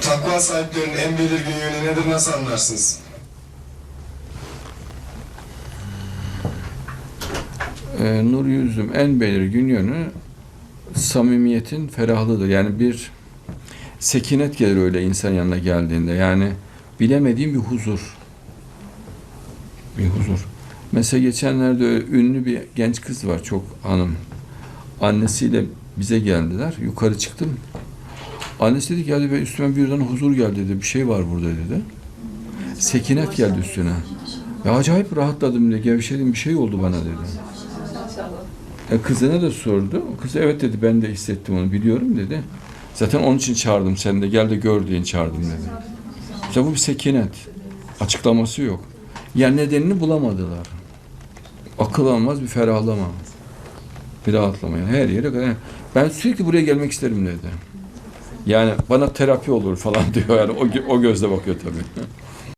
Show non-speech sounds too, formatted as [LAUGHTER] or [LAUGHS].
Takva sahiplerinin en belirgin yönü nedir, nasıl anlarsınız? Ee, nur yüzüm en belirgin yönü samimiyetin ferahlığıdır. Yani bir sekinet gelir öyle insan yanına geldiğinde. Yani bilemediğim bir huzur. Bir huzur. Mesela geçenlerde ünlü bir genç kız var çok hanım. Annesiyle bize geldiler. Yukarı çıktım. Annesi dedi ki hadi be üstüme birden huzur geldi dedi. Bir şey var burada dedi. Sekinet geldi üstüne. Ya acayip rahatladım dedi. Gevşedim bir şey oldu bana dedi. E, kızına da sordu. Kız evet dedi ben de hissettim onu biliyorum dedi. Zaten onun için çağırdım seni de gel de gör diye çağırdım dedi. İşte bu bir sekinet. Açıklaması yok. Yani nedenini bulamadılar. Akıl almaz bir ferahlama. Bir rahatlama yani her yere kadar. Ben sürekli buraya gelmek isterim dedi. Yani bana terapi olur falan [LAUGHS] diyor yani o, o gözle bakıyor tabii.